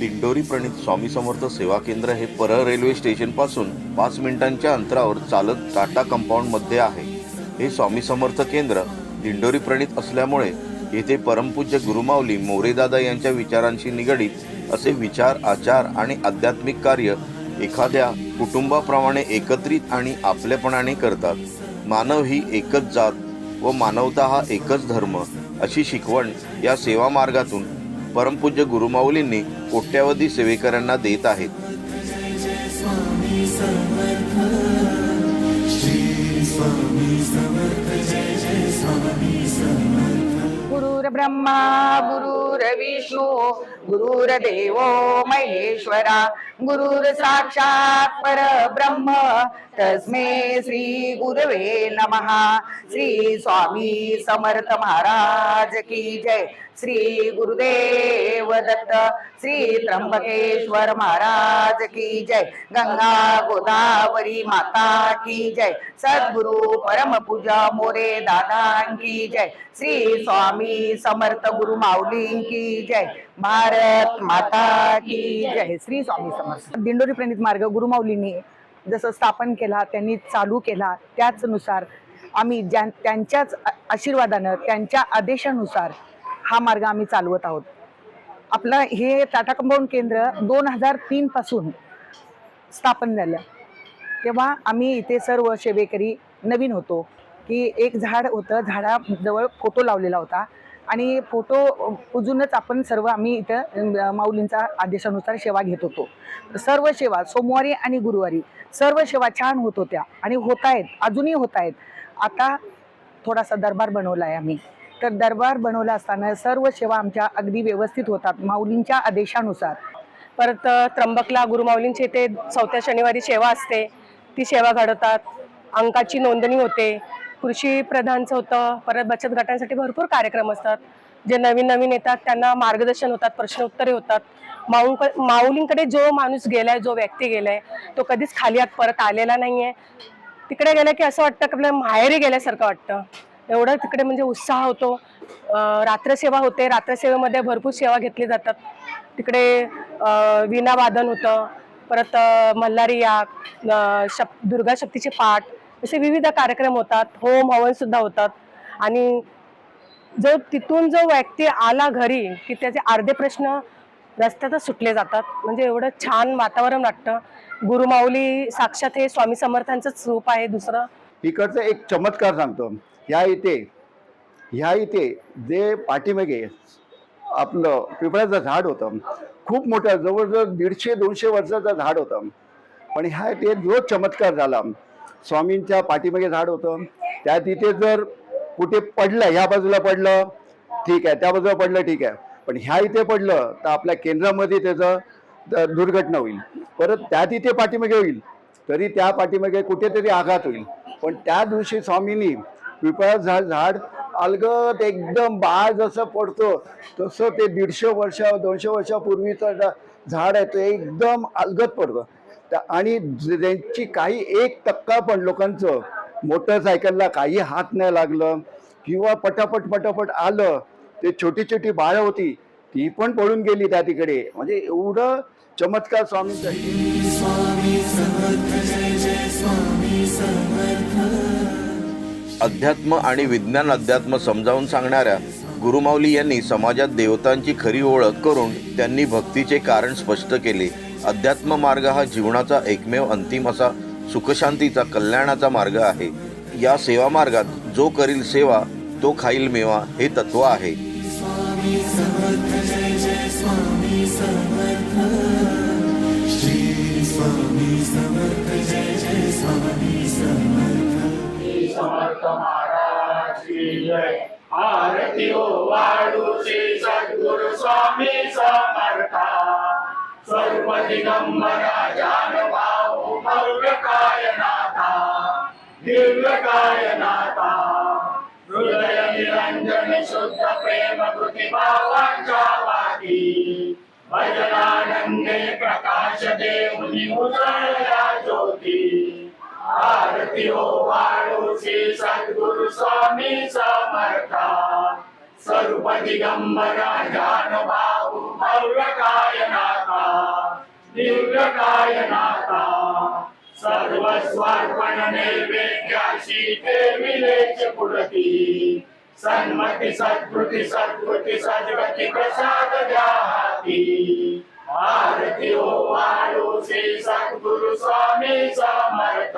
दिंडोरी प्रणित स्वामी समर्थ सेवा केंद्र हे परळ रेल्वे स्टेशनपासून पाच मिनिटांच्या अंतरावर चालत टाटा कंपाऊंडमध्ये आहे. हे स्वामी समर्थ केंद्र दिंडोरी प्रणित असल्यामुळे येथे परमपूज्य गुरुमावली मोरेदादा यांच्या विचारांशी निगडीत असे विचार आचार आणि आध्यात्मिक कार्य एखाद्या कुटुंबाप्रमाणे एकत्रित आणि आपलेपणाने करतात. मानव ही एकच जात व मानवता हा एकच धर्म अशी शिकवण या सेवा मार्गातून परमपूज्य गुरुमाऊलींनी कोट्यावधी सेवेकऱ्यांना देत आहेत. गुरुर्ब्रह्मा गुरुर्विष्णू गुरुर्देवो महेश्वरा गुरुर साक्षात परब्रह्म. तस्मे श्री गुरवे नमः. श्री स्वामी समर्थ महाराज की जय. श्री गुरुदेव दत्त. श्री त्र्यंबकेश्वर महाराज की जय. गंगा गोदावरी माता की जय. सद्गुरु परम पूजा मोरे दादा की जय. श्री स्वामी समर्थ गुरु माऊली की जय. भारत माता की जय. श्री स्वामी समर्थ। दिंडोरी प्रणित मार्ग गुरुमाऊलींनी जसं स्थापन केला त्यांनी चालू केला त्याचनुसार आम्ही ज्या त्यांच्याच आशीर्वादानं त्यांच्या आदेशानुसार हा मार्ग आम्ही चालवत आहोत. आपलं हे टाटा कंपाऊंड केंद्र दोन हजार तीनपासून स्थापन झालं. तेव्हा आम्ही इथे सर्व शेवेकरी नवीन होतो की एक झाड होतं झाडाजवळ फोटो लावलेला होता. आणि फोटो पूजूनच आपण सर्व आम्ही इथं माऊलींचा आदेशानुसार सेवा घेत होतो. सर्व सेवा सोमवारी आणि गुरुवारी सर्व सेवा छान होत होत्या आणि होत आहेत अजूनही होत आहेत. आता थोडासा दरबार बनवला आहे आम्ही. तर दरबार बनवला असताना सर्व सेवा आमच्या अगदी व्यवस्थित होतात माऊलींच्या आदेशानुसार. परत त्र्यंबकला गुरुमाऊलींची इथे चौथ्या शनिवारी सेवा असते. ती सेवा घडवतात. अंकाची नोंदणी होते. कृषी प्रधानचं होतं. परत बचत गटांसाठी भरपूर कार्यक्रम असतात. जे नवीन नवीन येतात त्यांना मार्गदर्शन होतात प्रश्न उत्तरे होतात माऊंक माऊलींकडे जो माणूस गेलाय जो व्यक्ती गेलाय तो कधीच खाली आत परत आलेला नाहीये. तिकडे गेला की असं वाटतं की आपल्या माहेरी गेल्यासारखं वाटतं. एवढं तिकडे म्हणजे उत्साह होतो. रात्रसेवा होते. रात्रसेवेमध्ये भरपूर सेवा घेतली जातात. तिकडे विनावादन होतं. परत मल्हारी याग शप दुर्गा शक्तीचे पाठ असे विविध कार्यक्रम होतात होम हवन सुद्धा होतात. आणि जो तिथून जो व्यक्ती आला घरी की त्याचे अर्धे प्रश्न रस्त्यातच सुटले जातात. म्हणजे एवढं छान वातावरण वाटतं. गुरुमाऊली साक्षात हे स्वामी समर्थांचंच रूप आहे दुसरं. इकडचं एक चमत्कार सांगतो. ह्या इथे ह्या इथे जे पाठीमागे आपलं पिंपळाचं झाड होतं. खूप मोठं जवळजवळ दीडशे दोनशे वर्षाचं झाड होतं. पण ह्या इथे जो चमत्कार झाला. स्वामींच्या पाठीमागे झाड होतं. त्या तिथे जर कुठे पडलं ह्या बाजूला पडलं ठीक आहे. त्या बाजूला पडलं ठीक आहे. पण ह्या इथे पडलं तर आपल्या केंद्रामध्ये त्याचं द- दुर्घटना होईल. परत त्या तिथे पाठीमागे होईल तरी त्या पाठीमागे कुठेतरी आघात होईल. पण त्या दिवशी स्वामींनी पिपळा झाड झाड अलगत एकदम बाळ जसं पडतो तसं ते दीडशे वर्ष दोनशे वर्षापूर्वीचं झाड आहे ते एकदम अलगत पडतं. आणि त्यांची ज्यांची काही एक टक्का पण लोकांचं मोटरसायकलला काही हात नाही लागलं किंवा पटापट पटापट आलं ते छोटी छोटी बाळं होती ती पण पळून गेली त्या तिकडे. म्हणजे एवढं चमत्कार स्वामींचा अध्यात्म आणि विज्ञान अध्यात्म समजावून सांगणाऱ्या गुरुमाऊली यांनी समाजात देवतांची खरी ओळख करून त्यांनी भक्तीचे कारण स्पष्ट केले. अध्यात्म मार्ग हा जीवनाचा एकमेव अंतिम असा सुखशांतीचा कल्याणाचा मार्ग आहे. या सेवा मार्गात जो करील सेवा तो खाईल मेवा हे तत्व आहे. आरती हो सद्गुरु स्वामी समर्था. स्वरूप दिगंबरा जानभाऊ भव्य कायनाथा दिव्य हृदय निरंजन शुद्ध प्रेम कृती भावांच्या वाटी भजनानंदे प्रकाश देऊनी उजळल्या ज्योती आरती हो वाळू सद्गुरु स्वामी समर्था स्वरूप दिगंबरा जानबाहू भव्य कायनाथा दिव्य कायनाथा सर्व स्वार्पण नैवेद्याशी ठेविलेच पुढती सन्मती सत्कृती सत्कृती सद्गती प्रसाद द्या हाती आरती ओ वाळू श्री सद्गुरु स्वामी समर्थ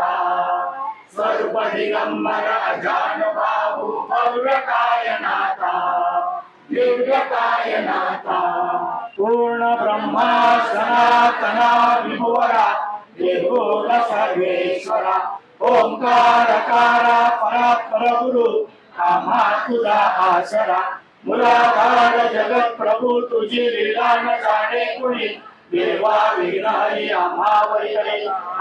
दिगंबर अजान बाहू भव्य कायनाथा दिव्य कायनाथा पूर्ण ब्रह्मा सनातना विभुवरा निर्गुण सर्वेश्वरा ओंकारकारा परात्पर गुरु आम्हा तुझा आसरा। मुलाधार जगत प्रभू तुझी लीला न जाणे कुणी? देवा विघ्नहरी आम्हा वैरे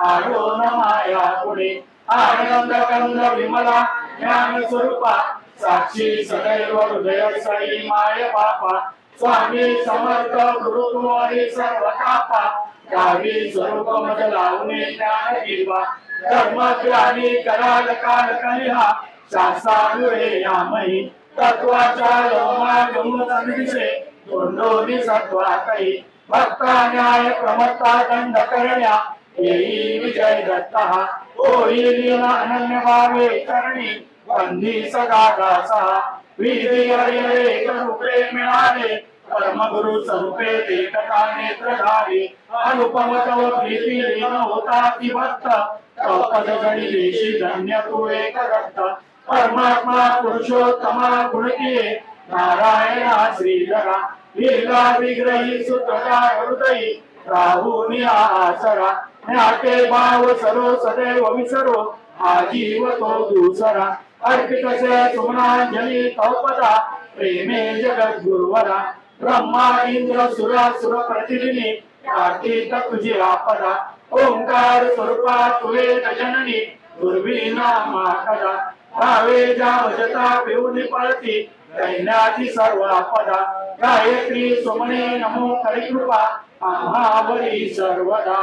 आयो न माया पुणे आनंद कंद विमला ज्ञान स्वरूपा साक्षी सदैव हृदय सई माय बापा स्वामी समर्थ गुरु तुम्हारी सर्व कापा गावी स्वरूप मज लावणे ज्ञान गिरवा धर्म ज्ञानी कराल काल कलिहा शास्त्रानुरे यामही तत्वाच्या लोमा गमतंदिसे तोंडोनी सत्वा काही भक्ता न्याय प्रमत्ता दंड करण्या येई विजय दत्ता। होईल अनन्य भावे करणी। बंदी सगा दासा। विधी हरिहरे रूपे मिळाले परमगुरु स्वरूपे देखता नेत्रधारी। अनुपम तव प्रीती लीन होता ती भक्त तव पद गणी देशी धन्य तू एक रक्त परमात्मा पुरुषोत्तमा गुणकीये नारायणा श्रीधरा। विरला विग्रही सुतका हृदयी राहुनी आसरा. ज्ञाते भाव सरो सदैव विसरो आजीव तो दुसरा. अर्पित से सुमनांजली कौपदा प्रेमे जगत गुरुवरा ब्रह्मा इंद्र सुरा सुर प्रतिदिनी कार्तिक तुझी आपदा. ओंकार स्वरूपा तुवे गजननी दुर्वी नामा कदा भावे जावजता पिऊन पळती दैन्याची सर्व आपदा गायत्री सुमने नमो कृपा आम्हावरी सर्वदा।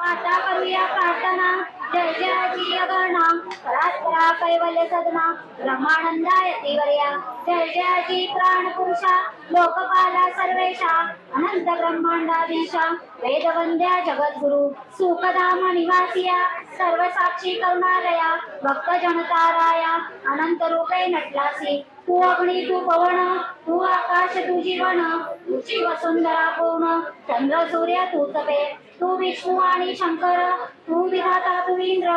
आता करूया प्रार्थना जय जय जी गणा परात्परा कैवल्य सदना ब्रह्मानंदाय देवर्या जय जय जी प्राण पुरुषा लोकपाला सर्वेशा। अनंत ब्रह्मांडाधीशा। वेदवंद्या जगद्गुरु। सुखधाम निवासिया। सर्व साक्षी करुणालया। भक्त जनताराया अनंत रूपे नटलासी तू अग्नी तू पवन तू आकाश तू जीवन तुझी वसुंधरा पूर्ण चंद्र सूर्य तू तपे तू विष्णू आणि शंकर. तू विधाता तू इंद्र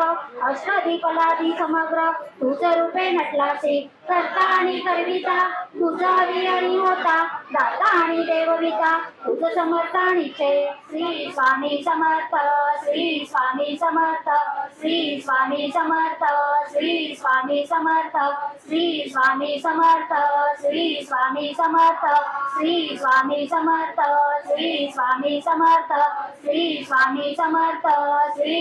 अष्टाधी कलाधी समग्र तुझ रूपे नटलासे करता आणि करविता तुझा हवी आणि होता दाता आणि देवविता तुझ समर्थ आणि श्री स्वामी समर्थ श्री स्वामी समर्थ श्री स्वामी समर्थ श्री स्वामी समर्थ श्री स्वामी समर्थ श्री स्वामी समर्थ श्री स्वामी समर्थ श्री स्वामी समर्थ श्री स्वामी समर्थ श्री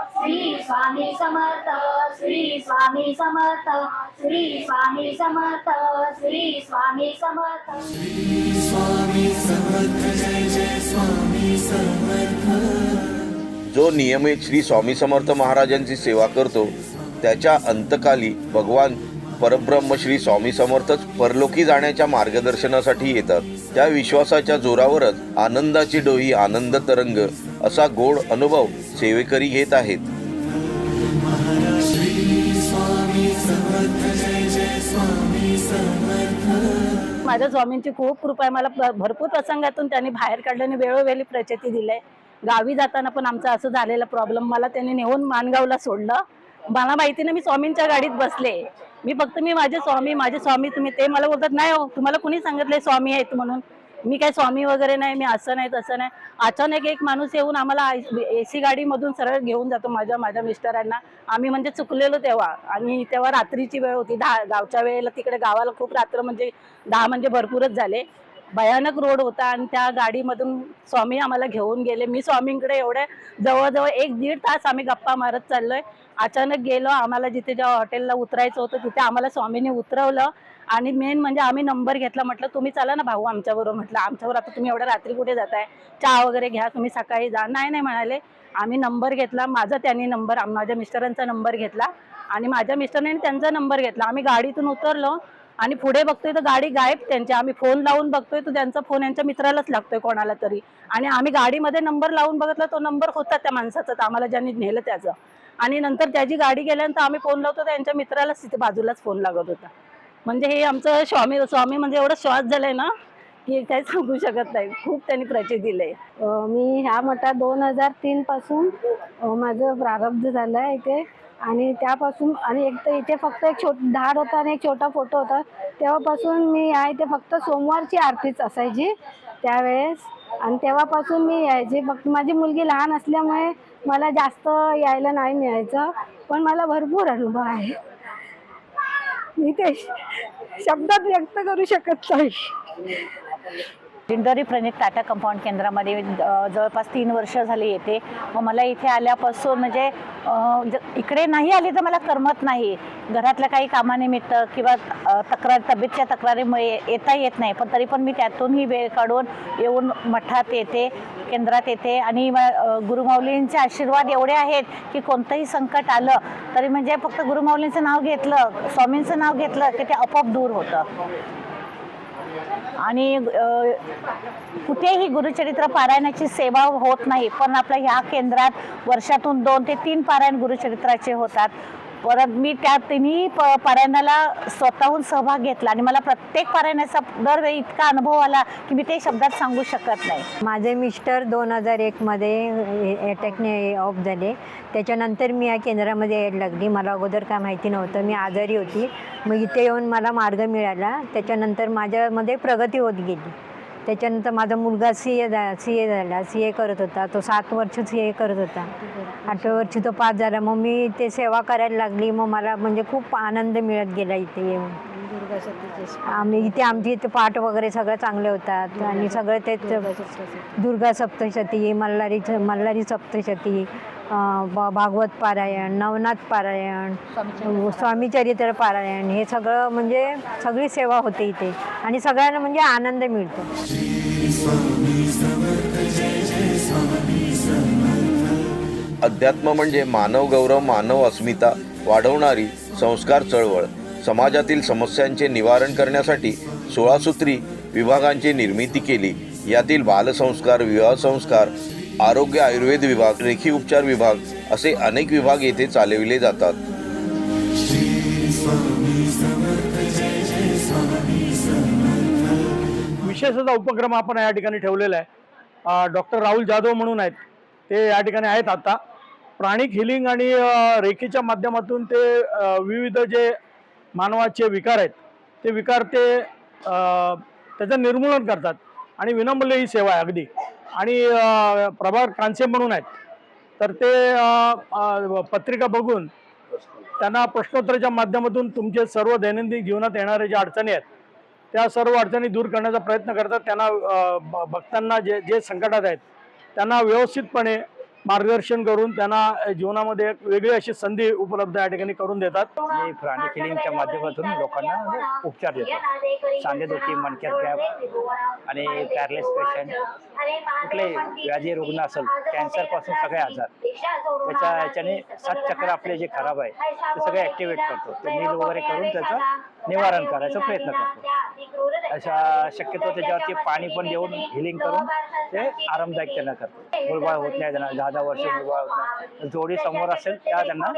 श्री स्वामी समर्थ श्री स्वामी समर्थ श्री स्वामी समर्थ श्री स्वामी समर्थ. श्री स्वामी समर्थ जो नियमित श्री स्वामी समर्थ महाराजांची सेवा करतो त्याच्या अंतकाली भगवान परब्रह्म श्री स्वामी समर्थच परलोकी जाण्याच्या मार्गदर्शनासाठी येतात. त्या विश्वासाच्या जोरावरच आनंदाची डोही आनंद तरंग असा गोड अनुभव सेवेकरी घेत आहेत. माझ्या स्वामींची खूप कृपा आहे. मला भरपूर प्रसंगातून त्यांनी बाहेर काढल्याने वेळोवेळी प्रचिती दिली गावी जाताना पण आमचा असं झालेला प्रॉब्लेम मला त्यांनी नेऊन माणगावला सोडलं. मला माहिती ना मी स्वामींच्या गाडीत बसले. मी फक्त मी माझे स्वामी माझे स्वामी तुम्ही ते मला बोलतात नाही हो तुम्हाला कुणी सांगितलंय स्वामी आहेत म्हणून? मी काय स्वामी वगैरे नाही मी असं नाही तसं नाही. अचानक एक माणूस येऊन आम्हाला ए सी गाडीमधून सरळ घेऊन जातो माझ्या माझ्या मिस्टरांना. आम्ही म्हणजे चुकलेलो तेव्हा. आणि तेव्हा रात्रीची वेळ होती दहा गावच्या वेळेला तिकडे गावाला खूप रात्र म्हणजे दहा म्हणजे भरपूरच झाले. भयानक रोड होता आणि त्या गाडीमधून स्वामी आम्हाला घेऊन गेले. मी स्वामींकडे एवढे जवळजवळ एक दीड तास आम्ही गप्पा मारत चाललोय. अचानक गेलो आम्हाला जिथे ज्या हॉटेलला उतरायचं होतं तिथे आम्हाला स्वामींनी उतरवलं. आणि मेन म्हणजे आम्ही नंबर घेतला म्हटलं तुम्ही चला ना भाऊ आमच्याबरोबर म्हटलं आमच्यावर आता तुम्ही एवढ्या रात्री कुठे जाताय? चहा वगैरे घ्या तुम्ही सकाळी जा. नाही नाही म्हणाले. आम्ही नंबर घेतला माझा त्यांनी नंबर माझ्या मिस्टरांचा नंबर घेतला. आणि माझ्या मिस्टरने त्यांचा नंबर घेतला. आम्ही गाडीतून उतरलो आणि पुढे बघतोय तर गाडी गायब त्यांची. आम्ही फोन लावून बघतोय तर त्यांचा फोन यांच्या मित्रालाच लागतोय कोणाला तरी. आणि आम्ही गाडीमध्ये नंबर लावून बघितला तो नंबर होता त्या माणसाचा तर आम्हाला ज्यांनी नेलं त्याचं. आणि नंतर त्याची गाडी गेल्यानंतर आम्ही फोन लावतो तर त्यांच्या मित्रालाच तिथे बाजूलाच फोन लागत होता. म्हणजे हे आमचं स्वामी स्वामी म्हणजे एवढं श्वास झालंय ना की काही सांगू शकत नाही. खूप त्यांनी प्रचित दिलंय. मी ह्या मठात दोन हजार तीन पासून माझं प्रारब्ध झालं आहे इथे. आणि त्यापासून आणि एक तर इथे फक्त एक छोट धाड होता आणि एक छोटा फोटो होता. तेव्हापासून मी या इथे फक्त सोमवारची आरतीच असायची त्यावेळेस. आणि तेव्हापासून मी यायची. फक्त माझी मुलगी लहान असल्यामुळे मला जास्त यायला नाही मिळायचं पण मला भरपूर अनुभव आहे मी ते शब्दात व्यक्त करू शकत नाही. दिंडोरी प्रणित टाटा कंपाऊंड केंद्रामध्ये जवळपास तीन वर्ष झाली येते. मग मला इथे आल्यापासून म्हणजे, म्हणजे इकडे नाही आली तर मला करमत नाही. घरातल्या काही कामानिमित्त किंवा तक्रार तब्येतच्या तक्रारीमुळे येता येत नाही. पण तरी पण मी त्यातूनही वेळ काढून येऊन मठात येते. केंद्रात येते. आणि गुरुमाऊलींचे आशीर्वाद एवढे आहेत की कोणतंही संकट आलं तरी म्हणजे फक्त गुरुमाऊलींचं नाव घेतलं स्वामींचं नाव घेतलं की ते आपोआप दूर होतं. आणि कुठेही गुरुचरित्र पारायणाची सेवा होत नाही पण आपल्या ह्या केंद्रात वर्षातून दोन ते तीन पारायण गुरुचरित्राचे होतात. परत मी त्या तिन्ही प पारायणाला स्वतःहून सहभाग घेतला आणि मला प्रत्येक पारायणाचा दरवेळी इतका अनुभव आला की मी ते शब्दात सांगू शकत नाही. माझे मिस्टर दोन हजार एकमध्ये अटॅकने ऑफ झाले. त्याच्यानंतर मी या केंद्रामध्ये यायला लागली. मला अगोदर काय माहिती नव्हतं. मी आजारी होती. मग इथे येऊन मला मार्ग मिळाला. त्याच्यानंतर माझ्यामध्ये प्रगती होत गेली. त्याच्यानंतर माझा मुलगा सी ए झा सी ए झाला. सी ए करत होता. तो सात वर्ष सी ए करत होता. आठव्या वर्षी तो पास झाला. मग मी ते सेवा करायला लागली. मग मला म्हणजे खूप आनंद मिळत गेला इथे येऊन. आम्ही इथे आमची इथे पाठ वगैरे सगळं चांगले होतात. आणि सगळं तेच दुर्गा सप्तशती मल्हारी मल्हारी सप्तशती ब- भागवत पारायण नवनाथ पारायण स्वामी चरित्र पारायण हे सगळं म्हणजे सगळी सेवा होते इथे. आणि सगळ्यांना म्हणजे आनंद मिळतो. अध्यात्म म्हणजे मानव गौरव मानव अस्मिता वाढवणारी संस्कार चळवळ. समाजातील समस्यांचे निवारण करण्यासाठी सोळासूत्री विभागांची निर्मिती केली. यातील बालसंस्कार विवाह संस्कार आरोग्य आयुर्वेद विभाग रेखी उपचार विभाग असे अनेक विभाग येथे चालविले जातात. विशेष असा उपक्रम आपण या ठिकाणी ठेवलेला आहे. डॉक्टर राहुल जाधव म्हणून आहेत. ते या ठिकाणी आहेत आता. प्राणिक हिलिंग आणि रेखीच्या माध्यमातून ते विविध जे मानवाचे विकार आहेत ते विकार ते त्याचं निर्मूलन करतात. आणि विनामूल्य ही सेवा आहे अगदी. आणि प्रभाग प्रभार कांसे म्हणून आहेत. तर ते पत्रिका बघून त्यांना प्रश्नोत्तराच्या माध्यमातून तुमचे सर्व दैनंदिन जीवनात येणाऱ्या ज्या अडचणी आहेत त्या सर्व अडचणी दूर करण्याचा प्रयत्न करतात. त्यांना भ- भक्तांना जे जे संकटात आहेत त्यांना व्यवस्थितपणे मार्गदर्शन करून त्यांना जीवनामध्ये एक वेगळी अशी संधी उपलब्ध या ठिकाणी करून देतात. मी प्राणी क्लिनिकच्या माध्यमातून लोकांना म्हणजे उपचार देतो. सांधेदुखी मणक्यात गॅप आणि पॅरलेस पेशंट कुठले व्याधी रुग्ण असेल कॅन्सरपासून सगळे आजार. त्याच्या याच्याने सात चक्र आपले जे खराब आहे ते सगळे ऍक्टिव्हेट करतो. ते नील वगैरे करून त्याचं निवारण करायचा प्रयत्न करतो. अशा शक्यतो त्याच्यावरती पाणी पण देऊन हिलिंग करून ते आरामदायक त्यांना करतो. मुलबाळ होत नाही त्यांना दहा वर्ष मुलबाळ होत. जोडी समोर असेल त्या त्यांना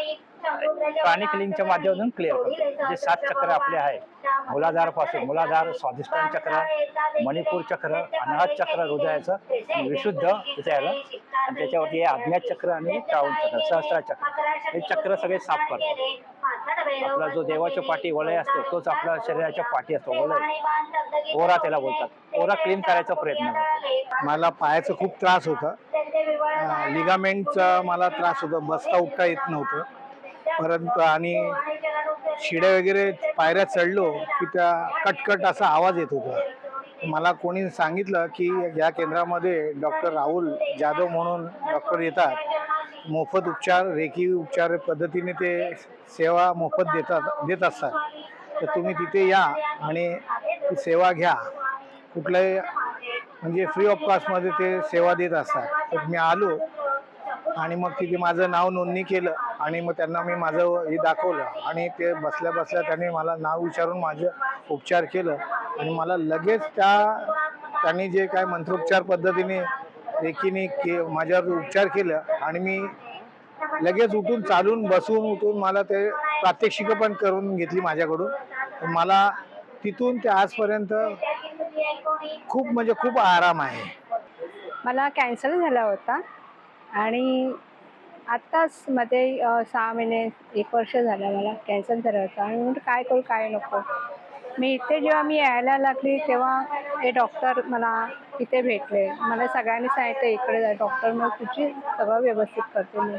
प्राणिक लिंकच्या माध्यमातून क्लिअर करतो. जे सात चक्र आपले आहे मुलाधारपासून मुलाधार स्वाधिष्ठान चक्र मणिपूर चक्र अनाहत चक्र हृदयाचं विशुद्ध तिथे आलं. आणि त्याच्यावरती हे अज्ञात चक्र आणि श्रावण चक्र सहस्रा चक्र हे चक्र सगळे साफ करतात. आपला जो देवाच्या पाठी वलय असतो तोच आपल्या शरीराच्या पाठी असतो वलय. ओरा त्याला बोलतात. ओरा क्लीन करायचा प्रयत्न मला पायाचा खूप त्रास होता. लिगामेंटचा मला त्रास होता. बसता उठता येत नव्हतं. परंतु आणि शिड्या वगैरे पायऱ्या चढलो की त्या कटकट असा आवाज येत होता. मला कोणी सांगितलं की या केंद्रामध्ये डॉक्टर राहुल जाधव म्हणून डॉक्टर येतात. मोफत उपचार रेखी उपचार पद्धतीने ते सेवा मोफत देतात देत असतात. तर तुम्ही तिथे या आणि ती सेवा घ्या. कुठल्याही म्हणजे फ्री ऑफ कॉस्टमध्ये ते सेवा देत असतात. तर मी आलो आणि मग तिथे माझं नाव नोंदणी केलं आणि मग त्यांना मी माझं हे दाखवलं आणि ते बसल्या बसल्या त्यांनी मला नाव विचारून माझं उपचार केलं आणि मला लगेच त्या त्यांनी जे काय मंत्रोपचार पद्धतीने एकीने के माझ्यावर उपचार केलं आणि मी लगेच उठून चालून बसून उठून मला ते प्रात्यक्षिकं पण करून घेतली माझ्याकडून. मला तिथून ते आजपर्यंत खूप म्हणजे खूप आराम आहे. मला कॅन्सर झाला होता आणि आत्ताच मध्ये सहा महिने एक वर्ष झालं मला कॅन्सर झाला होता. आणि म्हणून काय करू काय नको? मी इथे जेव्हा मी यायला लागली तेव्हा हे डॉक्टर मला तिथे भेटले. मला सगळ्यांनी सांगितलं इकडे जा डॉक्टर मग तुझी सगळं व्यवस्थित करते मी.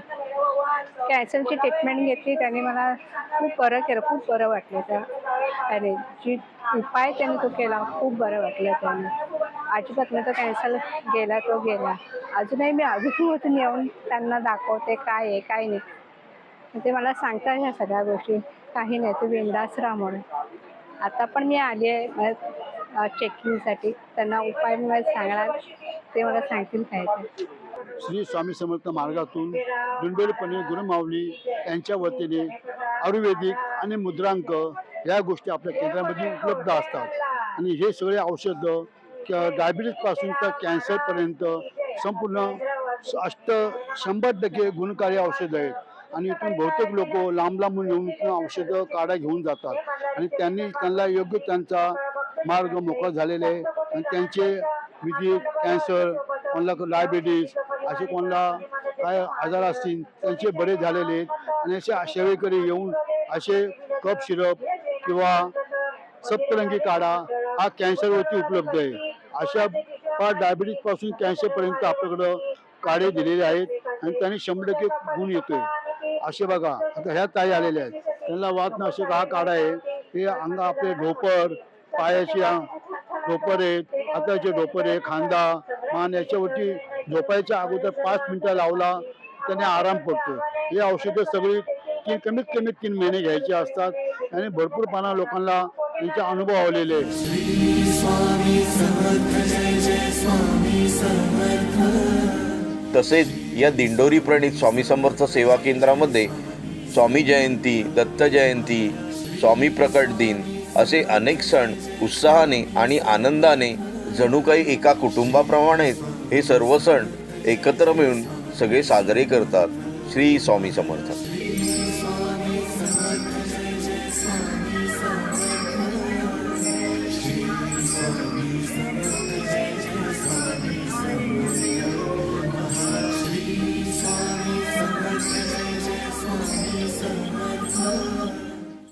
कॅन्सरची ट्रीटमेंट घेतली त्याने मला खूप बरं केलं खूप बरं वाटलं त्या. अरे जी उपाय त्याने तो केला खूप बरं वाटलं त्यांनी. अजिबात नाही तो कॅन्सर गेला तो गेला. अजूनही मी अजून येऊन त्यांना दाखवते काय आहे काय नाही. ते मला सांगतात ह्या सगळ्या गोष्टी. काही नाही तू बिंदास राहा म्हणून. आता पण मी आली आहे. चेकिंगसाठी त्यांना उपाय मला सांगणार ते मला सांगतील काय ते. श्री स्वामी समर्थ मार्गातून दिंडोरीपणे गुरुमावली यांच्या वतीने आयुर्वेदिक आणि मुद्रांक या गोष्टी आपल्या केंद्रामध्ये उपलब्ध असतात. आणि हे सगळे औषधं डायबिटीजपासून तर कॅन्सरपर्यंत संपूर्ण अष्ट शंभर टक्के गुणकारी औषधं आहेत. आणि इथून बहुतेक लोक लांब लांबून येऊन औषधं काढा घेऊन जातात. आणि त्यांनी त्यांना योग्य त्यांचा मार्ग मोकळा झालेला आहे. आणि त्यांचे विधी कॅन्सर कोणाला डायबिटीज असे कोणाला काय आजार असतील त्यांचे बरे झालेले आहेत. आणि असे सेवेकरी येऊन असे कप सिरप किंवा सप्तरंगी काढा हा कॅन्सरवरती उपलब्ध आहे. अशा फार डायबिटीजपासून कॅन्सरपर्यंत आपल्याकडं काढे दिलेले आहेत आणि त्यांनी शंभर टक्के गुण येतोय. असे बघा आता ह्या ताई आलेल्या आहेत. त्यांना वातनाशक हा काढा आहे. हे अंगा आपले ढोपर पायाची आहेत हाताचे आहे खांदा मान याच्यावरती झोपायच्या अगोदर पाच मिनिटं लावला त्याने आराम पडतो ही औषधं सगळी ती कमीत कमी तीन महिने घ्यायची असतात आणि भरपूर पाना लोकांना त्यांचे अनुभव आलेले आहेत. तसेच या दिंडोरी प्रणित स्वामी समर्थ सेवा केंद्रामध्ये स्वामी जयंती दत्त जयंती स्वामी प्रकट दिन असे अनेक सण उत्साहाने आणि आनंदाने जणू काही एका कुटुंबाप्रमाणेच हे सर्व सण एकत्र मिळून सगळे साजरे करतात. श्री स्वामी समर्थ.